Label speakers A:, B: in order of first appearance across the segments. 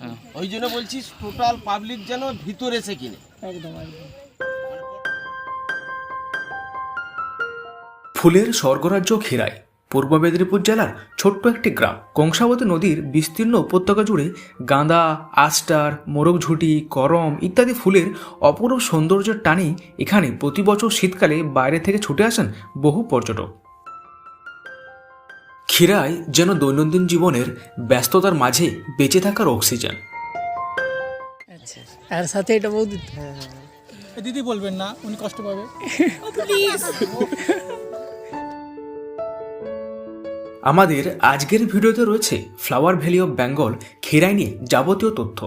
A: হ্যাঁ। ওই জন্য বলছি টোটাল পাবলিক যেন ভিতরে এসে কিনে।
B: একদম একদম।
C: ফুলের স্বর্গরাজ্য ক্ষীরায় পূর্ব মেদিনীপুর জেলার ছোট্ট একটি গ্রাম। কংসাবতী নদীর বিস্তীর্ণ উপত্যকা জুড়ে গাঁদা আস্টার মোরগঝুটি করম ইত্যাদি ফুলের অপরূপ সৌন্দর্যের টানে এখানে প্রতি বছর শীতকালে বাইরে থেকে ছুটে আসেন বহু পর্যটক। ক্ষীরায় যেন দৈনন্দিন জীবনের ব্যস্ততার মাঝে বেঁচে থাকার অক্সিজেন
B: আচ্ছা আর সাথে এটা বৌদি
D: দিদি বলবেন না উনি কষ্ট পাবে।
C: আমাদের আজকের ভিডিওতে রয়েছে flower valley of Bengal Khirai নিয়ে যাবতীয় তথ্য।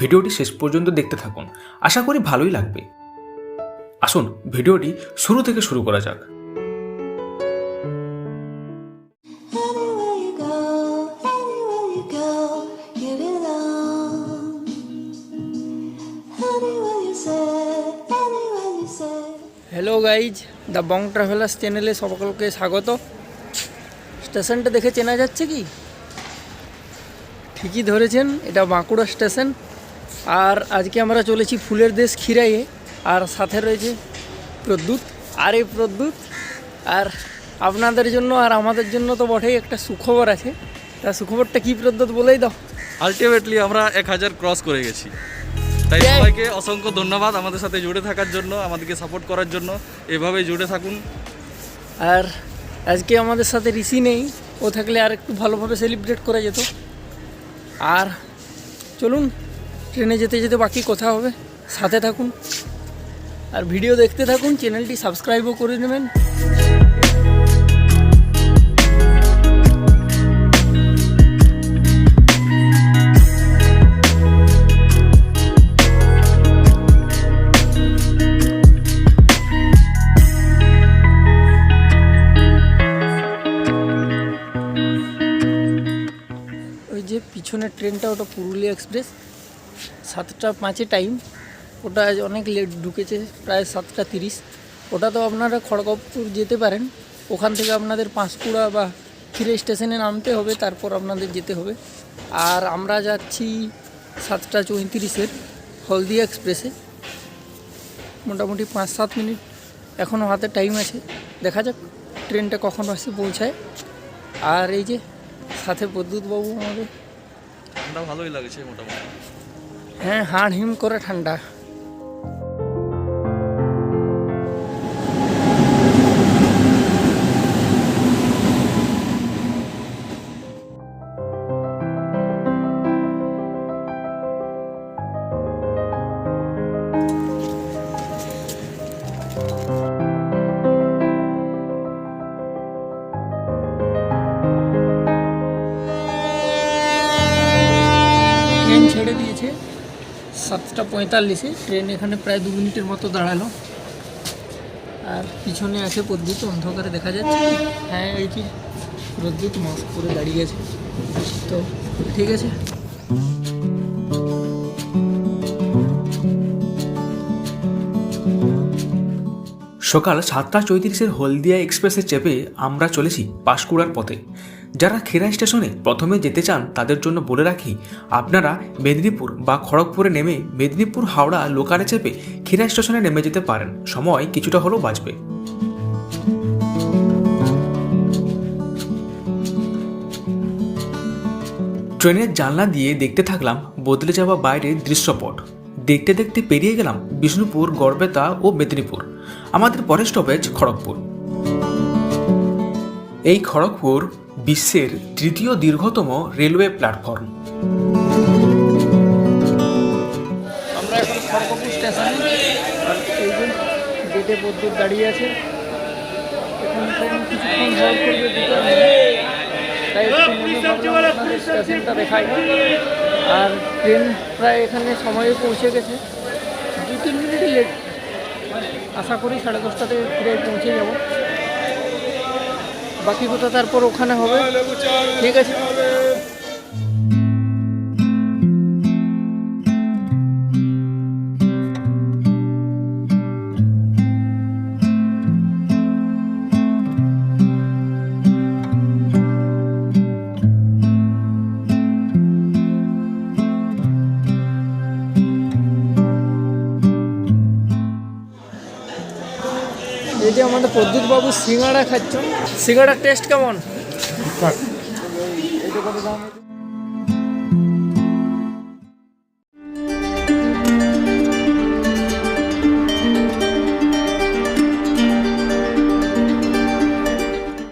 C: ভিডিওটি শেষ পর্যন্ত দেখতে থাকুন। আশা করি ভালোই লাগবে। আসুন ভিডিওটি শুরু থেকে শুরু করা যাক।
B: গাইজ দ্য বং ট্রাভেলার্স চ্যানেলে সকলকে স্বাগত। স্টেশনটা দেখে চেনা যাচ্ছে কি? ঠিকই ধরেছেন, এটা বাঁকুড়া স্টেশন। আর আজকে আমরা চলেছি ফুলের দেশ খিরাইয়ে আর সাথে রয়েছে প্রদ্যুৎ, আর এই প্রদ্যুৎ। আর আপনাদের জন্য আর আমাদের জন্য তো বটেই একটা সুখবর আছে। তা সুখবরটা কি প্রদ্যুৎ বলেই দাও।
E: আলটিমেটলি আমরা এক হাজার ক্রস করে গেছি। তাই! সবাইকে অসংখ্য ধন্যবাদ আমাদের সাথে জুড়ে থাকার জন্য আমাদেরকে সাপোর্ট করার জন্য। এভাবে জুড়ে থাকুন।
B: আর আজকে আমাদের সাথে ঋষি নেই ও থাকলে আর একটু ভালোভাবে সেলিব্রেট করা যেত। আর চলুন ট্রেনে যেতে যেতে বাকি কথা হবে। সাথে থাকুন। আর ভিডিও দেখতে থাকুন চ্যানেলটি সাবস্ক্রাইবও করে নেবেন। ট্রেনটা ওটা পুরুলিয়া এক্সপ্রেস। সাতটা পাঁচে টাইম ওটা অনেক লেট ঢুকেছে, প্রায় সাতটা তিরিশ। ওটা তো আপনারা খড়গপুর যেতে পারেন। ওখান থেকে আপনাদের পাঁশকুড়া বা ফিরে স্টেশনে নামতে হবে, তারপর আপনাদের যেতে হবে। আর আমরা যাচ্ছি সাতটা চৌত্রিশের হলদিয়া এক্সপ্রেসে। মোটামুটি পাঁচ সাত মিনিট। এখনও হাতে টাইম আছে। দেখা যাক ট্রেনটা কখন আসে, পৌঁছায়। আর এই যে সাথে প্রদ্যুৎবাবু আমাদের।
E: ঠান্ডা ভালোই লাগছে মোটামুটি।
B: হ্যাঁ হাড় হিম করে ঠান্ডা। পঁয়তাল্লিশে। ট্রেন এখানে প্রায় দু মিনিটের মতো দাঁড়াল। আর পিছনে আছে প্রদ্যুৎ অন্ধকারে দেখা যাচ্ছে। হ্যাঁ এই কি প্রদ্যুৎ মাস্ক পরে দাঁড়িয়ে আছে। তো ঠিক আছে।
C: সকাল সাতটা চৌত্রিশের হলদিয়া এক্সপ্রেসে চেপে আমরা চলেছি পাঁশকুড়ার পথে। যারা খেরা স্টেশনে প্রথমে যেতে চান, তাদের জন্য বলে রাখি, আপনারা মেদিনীপুর বা খড়গপুরে নেমে মেদিনীপুর হাওড়া লোকালে চেপে খেরা স্টেশনে নেমে যেতে পারেন। সময় কিছুটা হলেও বাঁচবে। ট্রেনের জানলা দিয়ে দেখতে থাকলাম বদলে যাওয়া বাইরের দৃশ্যপট। দেখতে দেখতে পেরিয়ে গেলাম বিষ্ণুপুর, গড়বেতা ও মেদিনীপুর, আমাদের পরের স্টপেজ খড়গপুর। এই খড়গপুর বিশ্বের তৃতীয় দীর্ঘতম রেলওয়ে প্ল্যাটফর্ম।
B: আমরা এখন খড়গপুর স্টেশনে আর এই যে গেটে প্রদ্যুৎ দাঁড়িয়ে আছে। এখান থেকে কিছুক্ষণ জল করবে তাই স্টেশনটা দেখাই। আর ট্রেন প্রায় এখানে সময়ে পৌঁছে গেছে। দু তিন মিনিট লেট আশা করি সাড়ে দশটাতে ফিরে পৌঁছে যাব। বাকি কথা তারপর ওখানে হবে। ঠিক আছে। এই যে আমাদের প্রদ্যুৎবাবু সিঙ্গাড়া খাচ্ছ সিঙ্গাড়ার টেস্ট কেমন?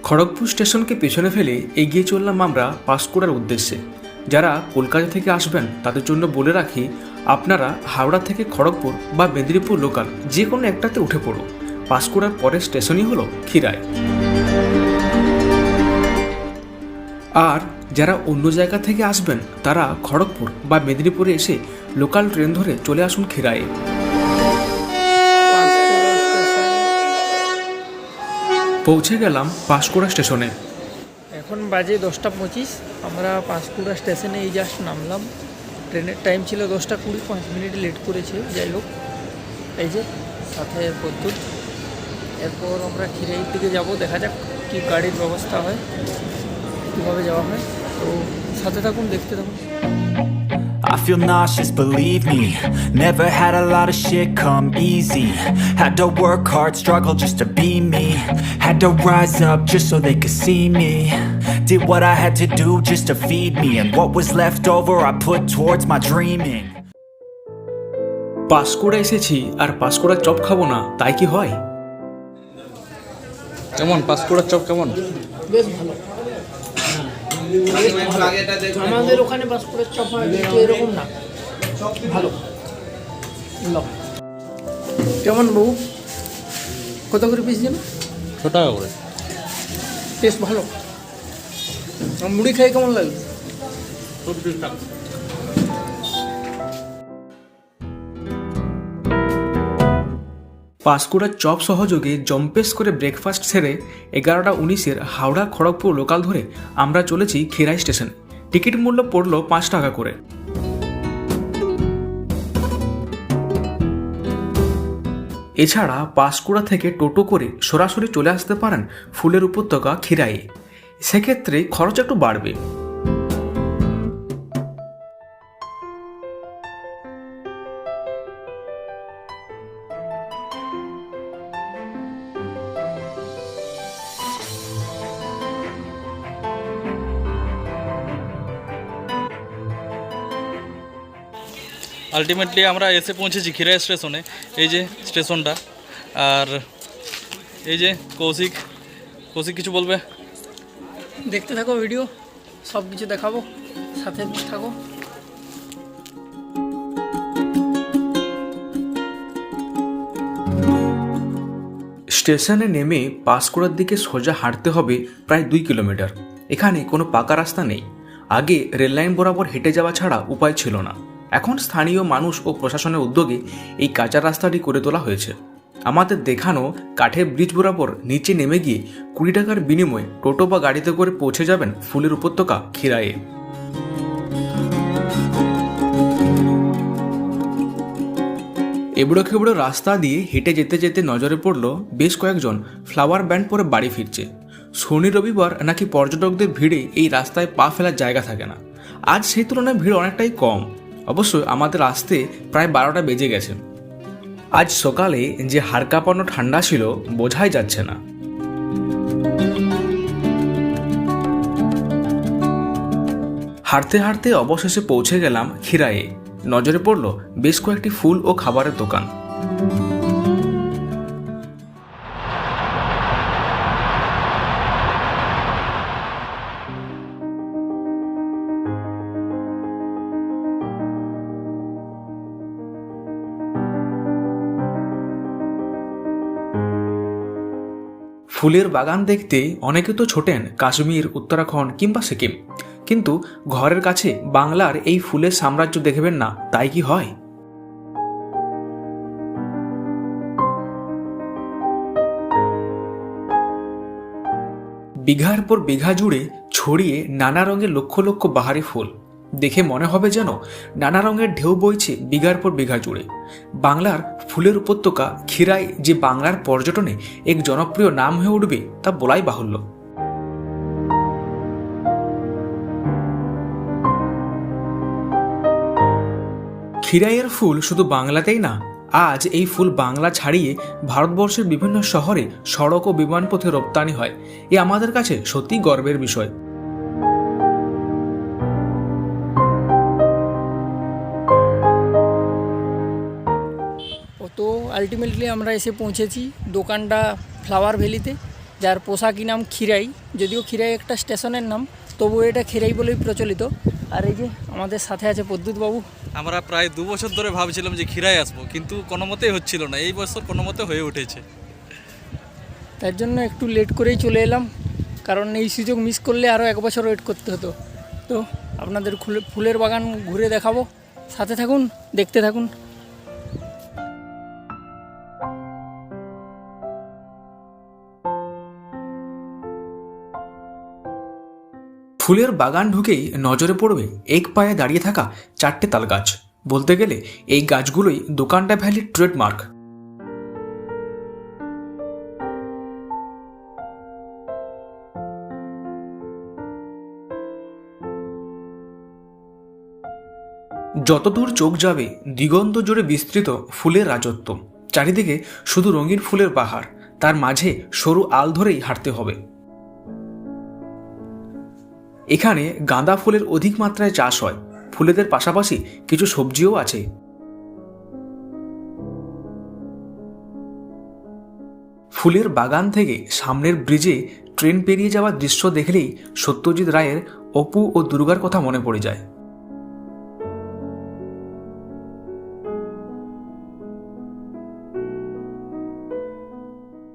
C: খড়গপুর স্টেশনকে পেছনে ফেলে এগিয়ে চললাম আমরা পাঁশকুড়ার উদ্দেশ্যে। যারা কলকাতা থেকে আসবেন, তাদের জন্য বলে রাখি, আপনারা হাওড়া থেকে খড়গপুর বা মেদিনীপুর লোকাল যে কোনো একটাতে উঠে পড়ুন। পাঁশকুড়ার পরের স্টেশনই হলো খিরায় আর যারা অন্য জায়গা থেকে আসবেন, তারা খড়গপুর বা মেদিনীপুরে এসে লোকাল ট্রেন ধরে চলে আসুন খিরায়ে। পৌঁছে গেলাম পাঁশকুড়া স্টেশনে।
B: এখন বাজে দশটা পঁচিশ, আমরা পাঁশকুড়া স্টেশনে এই জাস্ট নামলাম। ট্রেনের টাইম ছিল দশটা কুড়ি, পাঁচ মিনিট লেট করেছে, যাই হোক। এই যে, সাথে প্রদ্যুৎ। এরপর আমরা খিরাইর দিকে যাব, দেখা যাক কি গাড়ির ব্যবস্থা হয়। কীভাবে যাওয়া হয় তো সাথে থাকুন দেখতে থাকুন
F: I feel nauseous, believe me Never had a lot of shit come easy Had to work hard, struggle just to be me Had to rise up just so they could see me Did what I had to do just to feed me And what was left over I put towards my dreaming
C: Panskura এসেছি আর পাঁশকুড়ার chop খাব না তাই কি হয়
E: কেমন পাঁশকুড়ার chop কেমন
B: বেশ ভালো আমাদের ওখানে পাঁশকুড়ার চপ হয় কিন্তু এরকম না। ভালো। কেমন বউ কত করে পিস দিন
E: ছ টাকা করে।
B: টেস্ট ভালো। মুড়ি খাই কেমন লাগল
C: পাঁশকুড়ার চপ সহযোগে জম্পেস করে ব্রেকফাস্ট সেরে এগারোটা উনিশের হাওড়া খড়গপুর লোকাল ধরে আমরা চলেছি খেরাই স্টেশন। টিকিট মূল্য পড়ল পাঁচ টাকা করে। এছাড়া পাঁশকুড়া থেকে টোটো করে সরাসরি চলে আসতে পারেন ফুলের উপত্যকা খিরাইয়ে। সেক্ষেত্রে খরচ একটু বাড়বে।
E: আলটিমেটলি আমরা এসে পৌঁছেছি খিরাই স্টেশনে এই যে স্টেশনটা। আর এই যে কৌশিক কৌশিক কিছু বলবে?
B: দেখতে থাকো ভিডিও সব কিছু দেখাবো সাথে থাকো।
C: স্টেশনে নেমে পাঁশকুড়ার দিকে সোজা হাঁটতে হবে প্রায় দুই কিলোমিটার। এখানে কোনো পাকা রাস্তা নেই। আগে রেললাইন বরাবর হেঁটে যাওয়া ছাড়া উপায় ছিল না। এখন স্থানীয় মানুষ ও প্রশাসনের উদ্যোগে এই কাঁচা রাস্তাটি করে তোলা হয়েছে। আমাদের দেখানো কাঠের ব্রিজ বরাবর নিচে নেমে গিয়ে কুড়ি টাকার বিনিময়ে টোটো বা গাড়িতে করে পৌঁছে যাবেন ফুলের উপত্যকা খিরায়ে এবড়ো খেবড়ো রাস্তা দিয়ে হেঁটে যেতে যেতে নজরে পড়ল বেশ কয়েকজন ফ্লাওয়ার ব্যান্ড পরে বাড়ি ফিরছে। শনি রবিবার নাকি পর্যটকদের ভিড়ে এই রাস্তায় পা ফেলার জায়গা থাকে না। আজ সেই তুলনায় ভিড় অনেকটাই কম। অবশ্য আমাদের আসতে প্রায় বারোটা বেজে গেছে। আজ সকালে যে হাড় কাঁপানো ঠান্ডা ছিল, বোঝাই যাচ্ছে না। হাঁটতে হাঁটতে অবশেষে পৌঁছে গেলাম খিরায়ে নজরে পড়ল বেশ কয়েকটি ফুল ও খাবারের দোকান। ফুলের বাগান দেখতে অনেকে তো ছোটেন কাশ্মীর, উত্তরাখণ্ড কিংবা সিকিম। কিন্তু ঘরের কাছে বাংলার এই ফুলের সাম্রাজ্য দেখবেন না, তাই কি হয়? বিঘার পর বিঘা জুড়ে ছড়িয়ে নানা রঙের লক্ষ লক্ষ বাহারি ফুল। দেখে মনে হবে যেন নানা রঙের ঢেউ বইছে বিঘার পর বিঘা জুড়ে। বাংলার ফুলের উপত্যকা খিরাই যে বাংলার পর্যটনে এক জনপ্রিয় নাম হয়ে উঠবে তা বলাই বাহুল্য। ক্ষীরাইয়ের ফুল শুধু বাংলাতেই না, আজ এই ফুল বাংলা ছাড়িয়ে ভারতবর্ষের বিভিন্ন শহরে সড়ক ও বিমানপথে রপ্তানি হয়। এ আমাদের কাছে সত্যি গর্বের বিষয়।
B: আলটিমেটলি আমরা এসে পৌঁছেছি দোকানটা ফ্লাওয়ার ভ্যালিতে যার পোশাকি নাম খিরাই যদিও খিরাই একটা স্টেশনের নাম তবুও এটা খিরাই বলেই প্রচলিত। আর এই যে আমাদের সাথে আছে বাবু
E: আমরা প্রায় দু বছর ধরে ভাবছিলাম যে ক্ষীরায় আসব কিন্তু কোনো মতেই হচ্ছিল না এই বছর কোনো মতে হয়ে উঠেছে।
B: তার জন্য একটু লেট করেই চলে এলাম কারণ এই সুযোগ মিস করলে আরও এক বছর ওয়েট করতে হতো। তো আপনাদের খুলে- ফুলের বাগান ঘুরে দেখাবো সাথে থাকুন দেখতে থাকুন।
C: ফুলের বাগান ঢুকেই নজরে পড়বে এক পায়ে দাঁড়িয়ে থাকা চারটে তাল গাছ বলতে গেলে এই গাছগুলোই দোকানটা ভ্যালির ট্রেডমার্ক। যতদূর চোখ যাবে, দিগন্ত জুড়ে বিস্তৃত ফুলের রাজত্ব। চারিদিকে শুধু রঙিন ফুলের পাহাড়, তার মাঝে সরু আল ধরেই হাঁটতে হবে। এখানে গাঁদা ফুলের অধিক মাত্রায় চাষ হয়। ফুলেদের পাশাপাশি কিছু সবজিও আছে। ফুলের বাগান থেকে সামনের ব্রিজে ট্রেন পেরিয়ে যাওয়ার দৃশ্য দেখলেই সত্যজিৎ রায়ের অপু ও দুর্গার কথা মনে পড়ে যায়।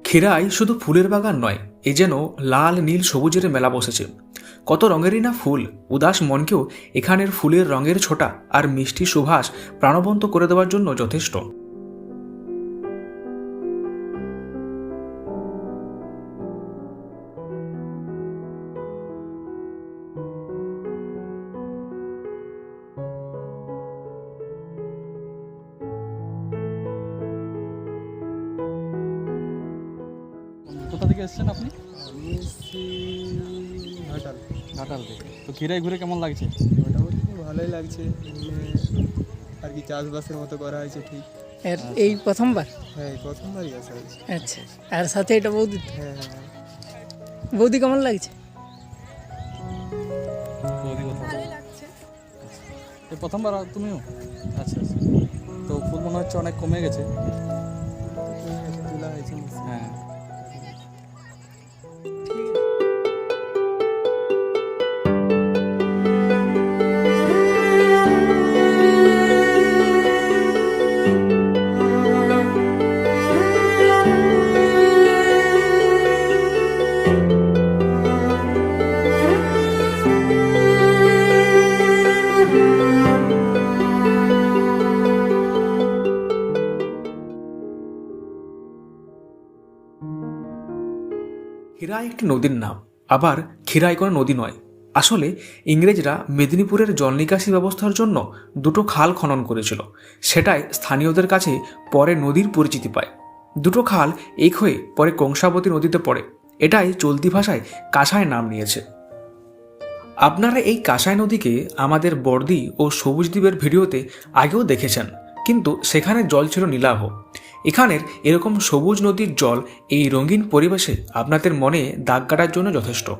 C: ক্ষীরাই শুধু ফুলের বাগান নয়, এ যেন লাল, নীল, সবুজের মেলা বসেছে। কত রঙেরই না ফুল। উদাস মনকেও এখানের ফুলের রঙের ছোটা আর মিষ্টি সুভাষ প্রাণবন্ত করে দেওয়ার জন্য যথেষ্ট।
E: কোথা থেকে এসেছেন আপনি?
G: আমি ঘাটাল
E: ঘাটাল থেকে। তো ক্ষীরাই ঘুরে কেমন লাগছে?
G: মোটামুটি ভালোই লাগছে। আর কি চাষবাসের মতো করা হয়েছে ঠিক।
B: এর এই প্রথমবার?
G: হ্যাঁ এই প্রথমবারই আসা হয়েছে।
B: আচ্ছা আর সাথে এটা বৌদি?
G: হ্যাঁ হ্যাঁ। হ্যাঁ।
B: বৌদি কেমন লাগছে?
E: বৌদি লাগছে। এই প্রথমবার তুমিও? আচ্ছা আচ্ছা। তো ফুল মনে হচ্ছে অনেক কমে গেছে।
C: ক্ষীরাই একটি নদীর নাম। আবার ক্ষীরাই কোনো নদী নয়। আসলে ইংরেজরা মেদিনীপুরের জল নিকাশি ব্যবস্থার জন্য দুটো খাল খনন করেছিল। সেটাই স্থানীয়দের কাছে পরে নদীর পরিচিতি পায়। দুটো খাল এক হয়ে পরে কংসাবতী নদীতে পড়ে। এটাই চলতি ভাষায় কাঁসায় নাম নিয়েছে। আপনারা এই কাঁসাই নদীকে আমাদের বর্দি ও সবুজ দ্বীপের ভিডিওতে আগেও দেখেছেন। কিন্তু সেখানে জল ছিল নীলাভ। এখানের এরকম সবুজ নদীর জল এই রঙিন পরিবেশে আপনাদের মনে দাগ কাটার জন্য যথেষ্ট।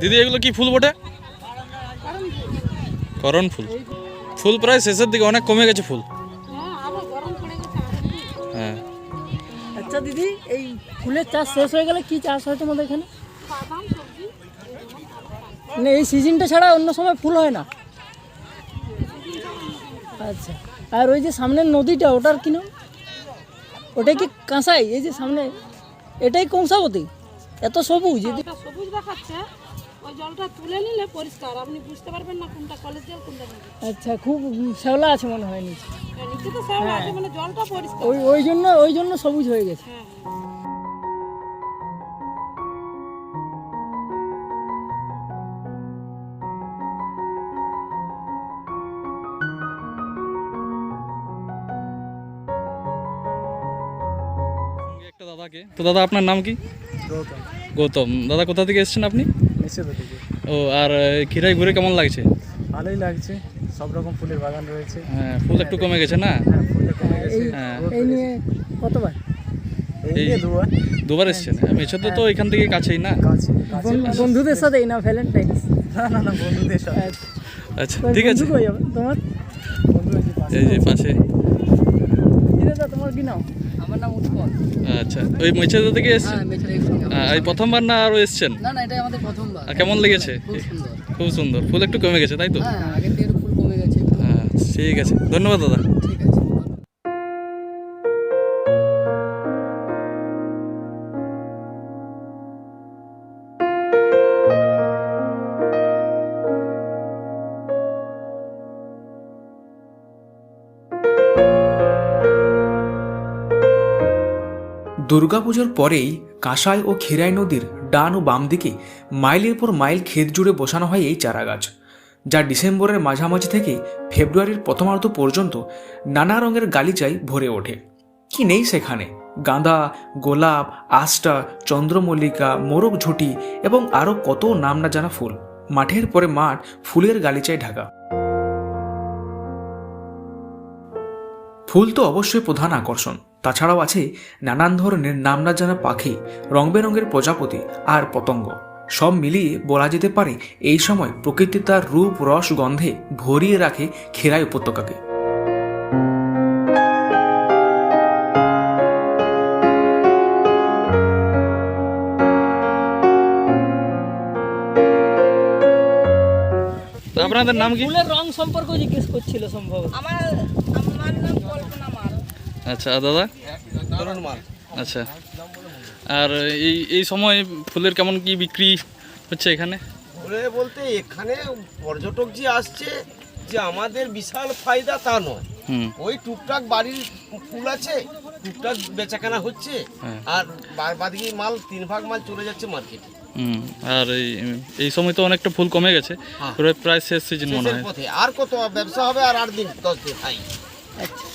E: দিদি এগুলো কি ফুল বটে? করণ ফুল। ফুল প্রায় শেষের দিকে অনেক কমে গেছে ফুল।
B: ফুলের চাষ শেষ হয়ে গেলে কি চাষ হয় তোমাদের এখানে? মানে এই সিজনটা ছাড়া অন্য সময় ফুল হয় না? আচ্ছা আর ওই যে সামনের নদীটা ওটার কি নাম? ওটা কি কাঁসাই? এই যে সামনে এটাই কংসাবতী এত সবুজ
H: সবুজ দেখাচ্ছে ওই জলটা তুলে নিলে পরিষ্কার আপনি বুঝতে পারবেন না কোনটা কলেজ জল কোনটা
B: আচ্ছা খুব শ্যাওলা আছে মনে হয় নিচে।
H: নিচে তো সব আছে মানে জলটা পরিষ্কার।
B: ওই ওই জন্য ওই জন্য সবুজ হয়ে গেছে।
H: হ্যাঁ।
E: দাদাকে তো দাদা আপনার নাম কি?
G: গৌতম।
E: গৌতম। দাদা কোথা থেকে এসেছেন আপনি? ও আর খিরাই ঘুরে কেমন লাগছে?
G: ভালোই লাগছে। সব রকম ফুলের বাগান রয়েছে।
E: হ্যাঁ ফুল একটু কমে গেছে না?
G: হ্যাঁ কমে গেছে।
E: হ্যাঁ।
B: এই নিয়ে কতবার
G: দুবার।
E: দুবার এসেছেন? মেছেতে তো এখান থেকে কাছেই না?
B: বন্ধুদের সাথেই না ভ্যালেন্টাইন্স
G: না না না বন্ধুদের সাথে।
E: আচ্ছা। ঠিক আছে।
B: তোমার?
G: এই যে পাশে।
E: এই যে পাশে।
B: দিদা তোমার কি নাম? আমার নাম উৎপল।
E: আচ্ছা ওই মেছেদা থেকে এসেছেন? আহ, এই প্রথমবার না আরও এসেছেন?
B: না না এটাই আমাদের প্রথমবার।
E: কেমন লেগেছে? খুব সুন্দর। ফুল একটু কমে গেছে তাই তো?
B: হ্যাঁ আগের থেকে ফুল কমে গেছে।
E: হ্যাঁ ঠিক আছে। ধন্যবাদ দাদা।
C: দুর্গাপুজোর পরেই কাঁসাই ও খিরাই নদীর ডান ও বাম দিকে মাইলের পর মাইল ক্ষেত জুড়ে বসানো হয় এই চারাগাছ, যা ডিসেম্বরের মাঝামাঝি থেকে ফেব্রুয়ারির প্রথমার্ধ পর্যন্ত নানা রঙের গালিচায় ভরে ওঠে। কি নেই সেখানে? গাঁদা, গোলাপ আষ্টা চন্দ্রমল্লিকা, মোরগ ঝুঁটি এবং আরও কত নাম না জানা ফুল। মাঠের পরে মাঠ ফুলের গালিচায় ঢাকা। ফুল তো অবশ্যই প্রধান আকর্ষণ। তাছাড়াও আছে নানান ধরনের নাম না জানা পাখি রং বেরঙের প্রজাপতি আর পতঙ্গ। সব মিলিয়ে বলা যেতে পারে এই সময় প্রকৃতি তার রূপ রস গন্ধে ভরিয়ে রাখে খেরাই উপত্যকাকে।
E: আপনাদের নাম কি?
B: ফুলের রং সম্পর্কে জিজ্ঞেস করছিল সম্ভবত।
E: আচ্ছা আর দাদা
A: ধরুন মাল
E: আচ্ছা। আর এই এই সময় ফুলের কেমন কি বিক্রি হচ্ছে এখানে?
A: বলে বলতে এখানে পর্যটক যে আসছে যে আমাদের বিশাল ফায়দা তা নয়। ওই টুকটাক বাড়ির ফুল আছে টুকটাক বেচাকেনা হচ্ছে
E: হ্যাঁ।
A: আর বাদকি মাল তিন ভাগ মাল চলে যাচ্ছে মার্কেটে
E: হুম আর এই এই সময় তো অনেকটা ফুল কমে গেছে।
A: হ্যাঁ।
E: প্রায় শেষ সিজন মনে হয়।
A: পথে। আর কত ব্যবসা হবে আর আট দিন দশ দিন হাই
B: আচ্ছা।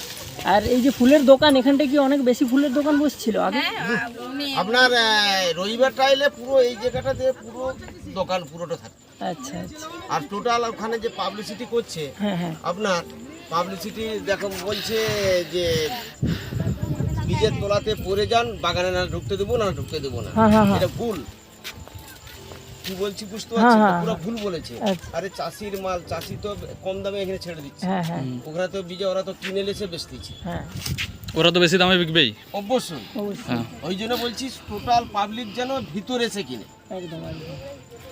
B: আর এই যে ফুলের দোকান এখানটা কি অনেক বেশি ফুলের দোকান বসছিল আগে?
A: আপনার আহ, রবিবারটা এলে পুরো এই জায়গাটাতে পুরো দোকান পুরোটা থাকে।
B: আচ্ছা আচ্ছা।
A: আর টোটাল ওখানে যে পাবলিসিটি করছে
B: হ্যাঁ হ্যাঁ।
A: আপনার পাবলিসিটি দেখো বলছে যে বীজের তোলাতে পড়ে যান বাগানে না ঢুকতে দেবো না ঢুকতে দেবো না।
B: হ্যাঁ, হ্যাঁ, হ্যাঁ।
A: এটা ভুল। কি বলছি বুঝতে
B: হ্যাঁ,
A: পারছি
B: হ্যাঁ,
A: পুরো
B: হ্যাঁ।
A: ভুল বলেছে।
B: আচ্ছা।
A: আরে চাষির মাল চাষি তো কম দামে এখানে ছেড়ে দিচ্ছে।
B: হ্যাঁ হ্যাঁ।
A: তো বীজে ওরা তো কিনে বেচতেছে।
B: হ্যাঁ।
E: ওরা তো বেশি দামে বিকবেই।
A: অবশ্যই।
B: অবশ্যই।
E: হ্যাঁ।
A: ওই জন্য বলছি টোটাল পাবলিক যেন ভিতরে এসে কিনে।
B: একদম একদম।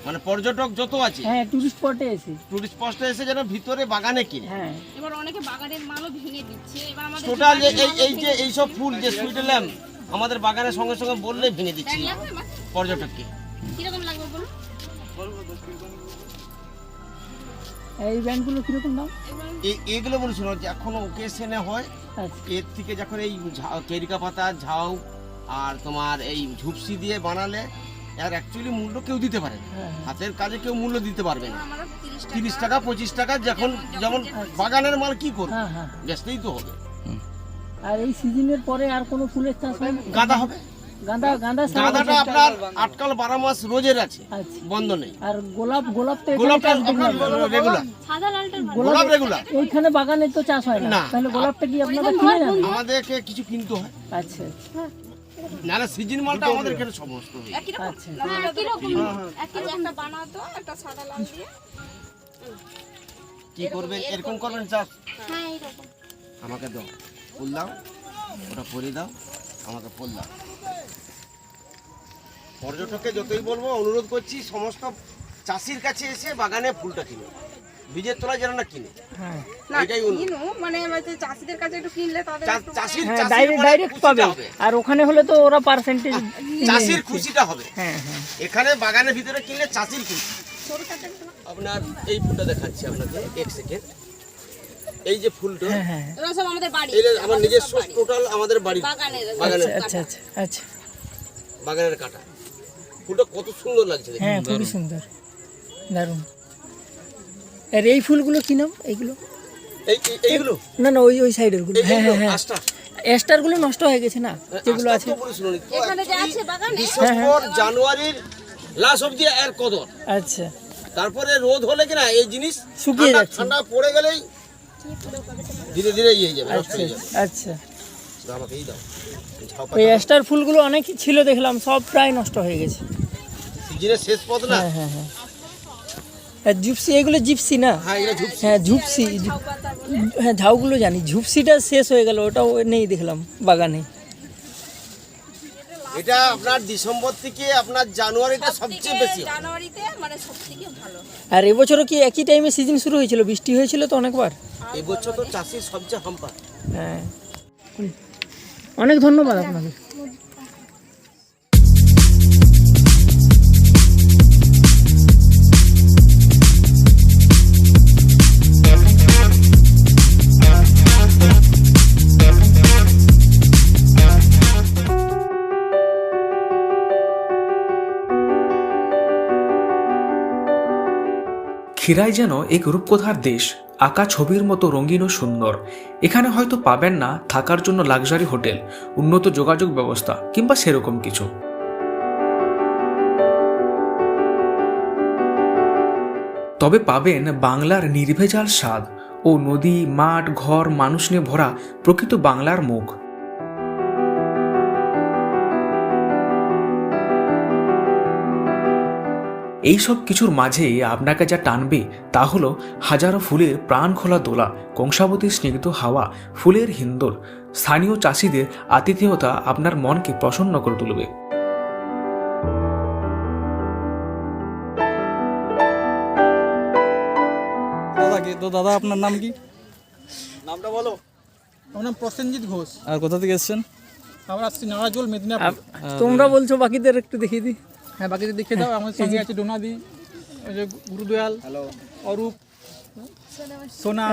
A: মানে পর্যটক যত আছে
B: হ্যাঁ টুরিস্ট স্পটে এসে
A: টুরিস্ট স্পটে এসে যেন ভিতরে বাগানে কিনে।
B: হ্যাঁ।
H: এবার অনেকে বাগানের মালও ভেঙে দিচ্ছে। এবার আমাদের
A: টোটাল এই এই যে এইসব ফুল যে সুইট ল্যাম্প আমাদের বাগানের সঙ্গে সঙ্গে বললে ভেঙে দিচ্ছি। পর্যটককে।
H: কীরকম লাগবে বলুন?
B: এই ব্যান্ডগুলো কীরকম দাম?
A: এই এইগুলো বলছিল যে এখন ওকেশনে হয়।
B: আচ্ছা।
A: এর থেকে যখন এই কেরিকা পাতা ঝাউ আর তোমার এই ঝুপসি দিয়ে বানালে আর অ্যাকচুয়ালি মূল্য কেউ দিতে পারে না।
B: হ্যাঁ, হ্যাঁ।
A: হাতের কাজে কেউ মূল্য দিতে পারবে না।
H: তিরিশ
A: টাকা। পঁচিশ টাকা যখন যেমন বাগানের মাল কি করবে?
B: হ্যাঁ হ্যাঁ।
A: তো হবে।
B: আর এই সিজনের পরে আর কোনো ফুলের চাষ হয় না?
A: গাঁদা হবে?
B: গাঁদা গাঁদা
A: গাঁদাটা আপনার আটকাল বারো মাস রোজের আছে
B: আচ্ছা।
A: বন্ধ নেই।
B: আর গোলাপ গোলাপ তো
A: গোলাপটা। রেগুলার। গোলাপ রেগুলার।
B: এইখানে বাগানে তো চাষ হয় না।
A: না।
B: তাহলে গোলাপটা কি আপনারা কিনে নেন?
A: আমাদেরকে কিছু কিনতে হয়।
B: আচ্ছা আচ্ছা।
A: না না সিজন মালটা আমাদের এখানে সমস্ত হয়ে যায়।
B: আচ্ছা।
H: হ্যাঁ একই রকম। একই একটা বানাতো একটা সাদা লাল দিয়ে।
A: কি করবেন? এরকম করবেন চাষ?
H: হ্যাঁ এইরকম
A: আমাকে দাও। ফুল দাও ওটা পরে দাও আমাকে ফুল দাও। পর্যটককে যতই বলব অনুরোধ করছি সমস্ত চাষির কাছে এসে বাগানে ফুলটা কিনে বীজের তোলা যেন না কিনে।
B: হ্যাঁ।
A: এটাই অনুরোধ।
H: চাষিদের কাছে একটু কিনলে
A: চাষির চাষির
B: ডাইরেক্ট ডাইরেক্ট
A: খুশিটা
B: পাবে।
A: হবে।
B: আর ওখানে হলে তো ওরা পার্সেন্টেজ
A: চাষির খুশিটা হবে।
B: হ্যাঁ হ্যাঁ।
A: এখানে বাগানের ভিতরে কিনলে চাষির খুশি। আপনার এই ফুলটা দেখাচ্ছি আপনাকে এক সেকেন্ড এই যে ফুলটা
H: এগুলো সব আমাদের বাড়ি।
A: আমার নিজস্ব টোটাল আমাদের বাড়ি।
H: বাগানের
A: বাগানের
B: আচ্ছা আচ্ছা আচ্ছা।
A: বাগানের কাটা। ফুলটা কত সুন্দর লাগছে
B: হ্যাঁ খুবই সুন্দর। দারুণ। আর এই ফুলগুলো কি নাম? এইগুলো?
A: এই এই- এইগুলো?
B: না না ওই ওই সাইডেরগুলো। হ্যাঁ হ্যাঁ হ্যাঁ।
A: আষ্টা
B: অ্যাস্টারগুলো নষ্ট হয়ে গেছে না? যেগুলো আছে।
H: এখানে যে আছে বাগানে?
A: ডিসেম্বর জানুয়ারির লাস্ট অব্দি এর কদর।
B: আচ্ছা।
A: তারপরে রোদ হলে কিনা এই জিনিস
B: শুকিয়ে যাচ্ছে।
A: ঠান্ডা পড়ে গেলেই ধীরে ধীরে ইয়ে যাবে
B: আচ্ছা আচ্ছা
A: দাও, আমাকে এই
B: অ্যাস্টার ফুলগুলো অনেক ছিল দেখলাম সব প্রায় নষ্ট হয়ে গেছে।
A: সিজনের শেষ পথ না?
B: হ্যাঁ হ্যাঁ হ্যাঁ। আর জিপসি এগুলো জিপসি না?
A: হ্যাঁ ঝুপসি।
B: হ্যাঁ হ্যাঁ ঝাউগুলো জানি। ঝুপসিটা শেষ হয়ে গেল ওটাও নেই দেখলাম বাগানে।
A: এটা আপনার ডিসেম্বর থেকে আপনার জানুয়ারিটা সবচেয়ে বেশি
H: জানুয়ারিতে মানে ভালো।
B: আর এবছরও কি একই টাইমে সিজন শুরু হয়েছিল? বৃষ্টি হয়েছিল তো অনেকবার?
A: এবছর তো চাষির সবচেয়ে হাম্পা
B: হ্যাঁ। অনেক ধন্যবাদ আপনাকে।
C: ক্ষীরাই যেন এক রূপকথার দেশ। আঁকা ছবির মতো রঙিন ও সুন্দর। এখানে হয়তো পাবেন না থাকার জন্য লাক্সারি হোটেল, উন্নত যোগাযোগ ব্যবস্থা কিংবা সেরকম কিছু। তবে পাবেন বাংলার নির্ভেজাল স্বাদ ও নদী, মাঠ, ঘর, মানুষ নিয়ে ভরা প্রকৃত বাংলার মুখ। এই সব কিছুর মাঝে আপনাকে যা টানবে তা হলো হাজারো ফুলের প্রাণ খোলা দোলা কংসাবতীর স্নিগ্ধ হাওয়া ফুলের হিন্দোল। স্থানীয় চাষিদের আতিথেয়তা আপনার মনকে প্রসন্ন করে তুলবে।
E: তো দাদা আপনার নাম কি?
A: নামটা বলো।
D: আমার নাম প্রসেনজিৎ ঘোষ।
E: আর কোথা থেকে এসেছেন?
D: আমরা আসছি নারাজল মেদিনীপুর।
B: তোমরা বলছো বাকিদের একটু দেখিয়ে দিই।
D: হ্যাঁ বাকিতে দেখে দাও আমার সঙ্গে আছে ডোনাদি ওই যে গুরুদয়াল অরূপ সোনা।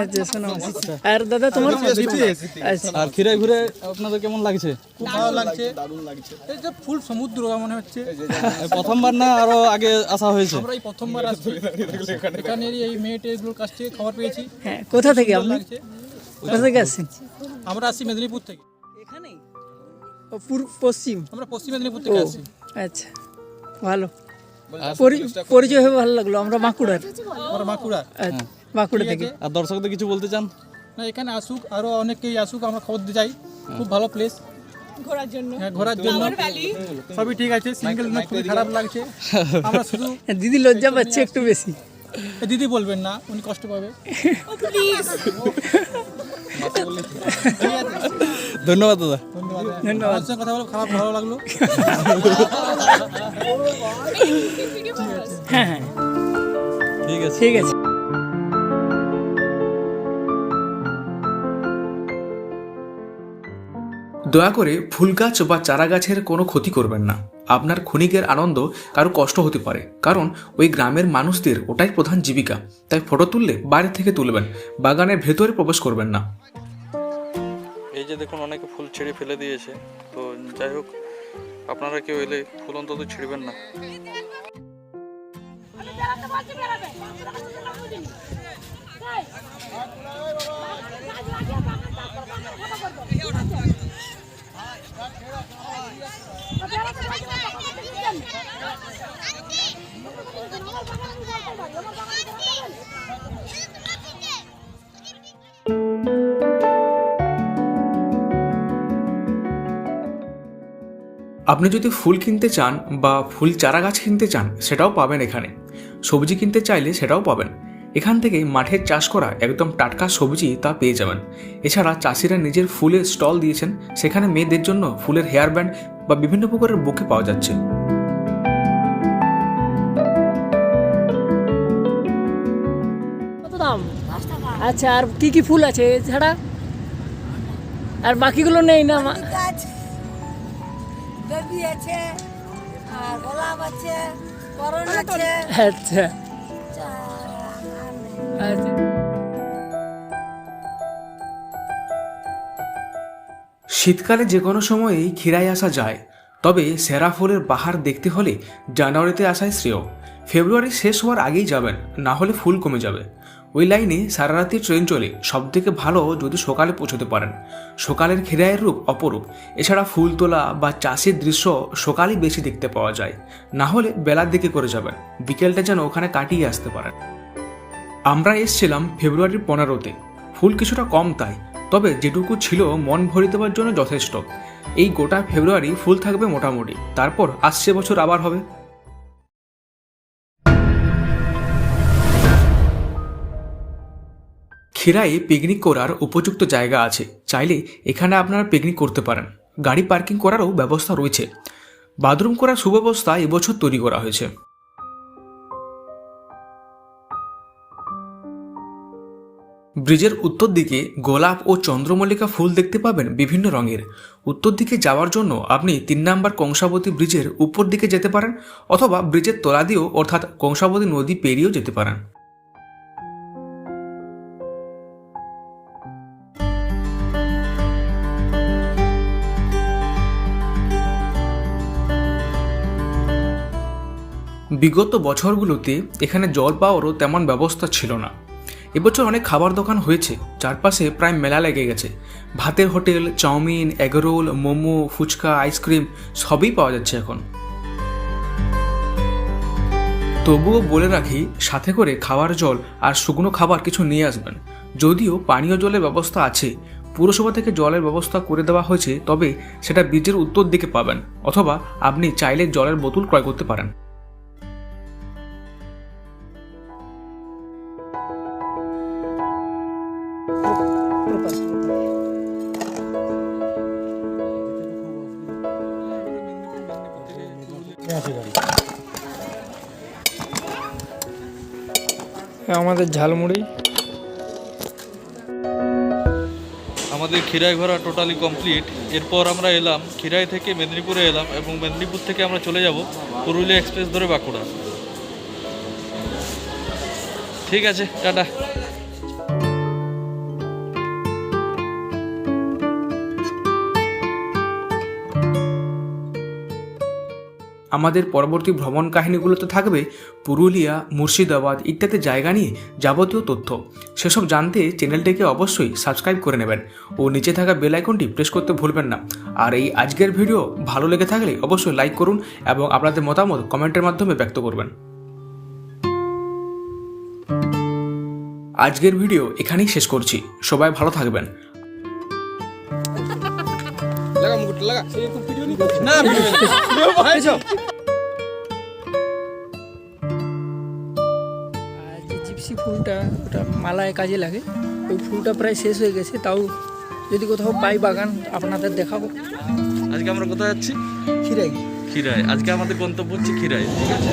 B: আর দাদা তোমার আচ্ছা।
E: আর ক্ষীরায় ঘুরে আপনাদের কেমন লাগছে?
D: খুব ভালো লাগছে। এই যে ফুল সমুদ্র মনে হচ্ছে।
E: প্রথমবার না আরও আগে আসা হয়েছে?
D: আমরা এই প্রথমবার আসছি। এখানে এই মেয়েটে এগুলোর কাছ থেকে খবর পেয়েছি।
B: হ্যাঁ কোথা থেকে আপনি? কোথা থেকে আসছেন?
D: আমরা আসছি মেদিনীপুর থেকে।
B: এখানেই? পশ্চিম?
D: আমরা পশ্চিম মেদিনীপুর থেকে আসছি।
B: আচ্ছা। ভালো। পরিচয় হয়ে ভালো লাগল আমরা বাঁকুড়ার
D: আমরা বাঁকুড়া
B: আচ্ছা, বাঁকুড়া থেকে।
E: আর দর্শকদের কিছু বলতে চান?
D: না এখানে আসুক আরও অনেকেই আসুক আমরা খবর দিতে চাই। খুব ভালো প্লেস ঘোরার জন্য। হ্যাঁ ঘোরার জন্য। সবই ঠিক আছে সিঙ্গেল না খুবই খারাপ লাগছে। আমরা শুধু
B: দিদি লজ্জা পাচ্ছে একটু বেশি।
D: দিদি বলবেন না উনি কষ্ট পাবে।
E: ধন্যবাদ দাদা।
D: ধন্যবাদ।
B: ধন্যবাদ।
D: আমার সঙ্গে কথা বলে খারাপ ভালো লাগল।
B: হ্যাঁ হ্যাঁ।
E: ঠিক আছে।
B: ঠিক আছে।
C: দয়া করে ফুল গাছ বা চারা গাছের কোনো ক্ষতি করবেন না। আপনার ক্ষণিকের আনন্দ কারও কষ্ট হতে পারে। কারণ ওই গ্রামের মানুষদের ওটাই প্রধান জীবিকা। তাই ফটো তুললে বাইরে থেকে তুলবেন বাগানের ভেতরে প্রবেশ করবেন না।
E: এই যে দেখুন অনেকে ফুল ছিঁড়ে ফেলে দিয়েছে তো যাই হোক আপনারা কেউ এলে ফুল অন্তত ছিঁড়বেন না
H: আপনি
C: যদি ফুল কিনতে চান বা ফুল চারা গাছ কিনতে চান সেটাও পাবেন এখানে। সবজি কিনতে চাইলে সেটাও পাবেন। এখান থেকে মাঠের চাষ করা একদম টাটকা সবজি তা পেয়ে যাবেন। এছাড়া চাষিরা নিজের ফুলের স্টল দিয়েছেন সেখানে মেয়েদের জন্য ফুলের হেয়ার ব্যান্ড বা বিভিন্ন প্রকারের বুকে পাওয়া যাচ্ছে।
B: আচ্ছা আর কি কি ফুল আছে এছাড়া? আর বাকিগুলো নেই না
I: বেবি আছে আর গোলাপ আছে করণ আছে।
B: আচ্ছা। আচ্ছা
C: শীতকালে যে কোনো সময়েই ক্ষীরায় আসা যায় তবে সেরা ফুলের বাহার দেখতে হলে জানুয়ারিতে আসাই শ্রেয়। ফেব্রুয়ারি শেষ হওয়ার আগেই যাবেন না হলে ফুল কমে যাবে। ওই লাইনে সারা রাতি ট্রেন চলে সব থেকে ভালো যদি সকালে পৌঁছতে পারেন। সকালের খেরায়ের রূপ অপরূপ। এছাড়া ফুল তোলা বা চাষের দৃশ্য সকালেই বেশি দেখতে পাওয়া যায়। না হলে বেলার দিকে করে যাবেন। বিকেলটা যেন ওখানে কাটিয়ে আসতে পারেন। আমরা এসছিলাম ফেব্রুয়ারির পনেরোতে। ফুল কিছুটা কম তাই, তবে যেটুকু ছিল মন ভরে দেওয়ার জন্য যথেষ্ট। এই গোটা ফেব্রুয়ারি ফুল থাকবে মোটামুটি। তারপর আসছে বছর আবার হবে। খিরায়ে পিকনিক করার উপযুক্ত জায়গা আছে। চাইলে এখানে আপনারা পিকনিক করতে পারেন। গাড়ি পার্কিং করারও ব্যবস্থা রয়েছে। বাথরুম করার সুব্যবস্থা এবছর তৈরি করা হয়েছে। ব্রিজের উত্তর দিকে গোলাপ ও চন্দ্রমল্লিকা ফুল দেখতে পাবেন বিভিন্ন রঙের। উত্তর দিকে যাওয়ার জন্য আপনি তিন নম্বর কংসাবতী ব্রিজের উপর দিকে যেতে পারেন অথবা ব্রিজের তলা দিয়েও অর্থাৎ কংসাবতী নদী পেরিয়েও যেতে পারেন। বিগত বছরগুলোতে এখানে জল পাওয়ারও তেমন ব্যবস্থা ছিল না। এবছর অনেক খাবার দোকান হয়েছে, চারপাশে প্রায় মেলা লেগে গেছে। ভাতের hotel, chow mein egg roll momo, fuchka, ice cream সবই পাওয়া যাচ্ছে এখন। তবুও বলে রাখি, সাথে করে খাওয়ার জল আর শুকনো খাবার কিছু নিয়ে আসবেন। যদিও পানীয় জলের ব্যবস্থা আছে, পুরসভা থেকে জলের ব্যবস্থা করে দেওয়া হয়েছে, তবে সেটা ব্রিজের উত্তর দিকে পাবেন, অথবা আপনি চাইলে জলের বোতল ক্রয় করতে পারেন।
B: আমাদের ঝালমুড়ি।
E: আমাদের খিরাই ঘোরা টোটালি কমপ্লিট এরপর আমরা এলাম, খিরাই থেকে মেদিনীপুরে এলাম এবং মেদিনীপুর থেকে আমরা চলে যাব পুরুলিয়া এক্সপ্রেস ধরে বাঁকুড়া। ঠিক আছে, টাটা।
C: আমাদের পরবর্তী ভ্রমণ কাহিনীগুলোতে থাকবে পুরুলিয়া, মুর্শিদাবাদ ইত্যাদি জায়গা নিয়ে যাবতীয় তথ্য। সেসব জানতে চ্যানেলটিকে অবশ্যই সাবস্ক্রাইব করে নেবেন ও নিচে থাকা বেল আইকনটি প্রেস করতে ভুলবেন না। আর এই আজকের ভিডিও ভালো লেগে থাকলে অবশ্যই লাইক করুন এবং আপনাদের মতামত কমেন্টের মাধ্যমে ব্যক্ত করবেন। আজকের ভিডিও এখানেই শেষ করছি। সবাই ভালো থাকবেন।
A: লাগা মুকুটটা, লাগা।
D: না
B: যে জিপসি ফুলটা ওটা মালায় কাজে লাগে ওই ফুলটা প্রায় শেষ হয়ে গেছে তাও যদি কোথাও পাই বাগান আপনাদের দেখাবো
E: আজকে আমরা কোথায় যাচ্ছি
B: খিরাই
E: খিরাই আজকে আমাদের গন্তব্য হচ্ছে খিরাই ঠিক আছে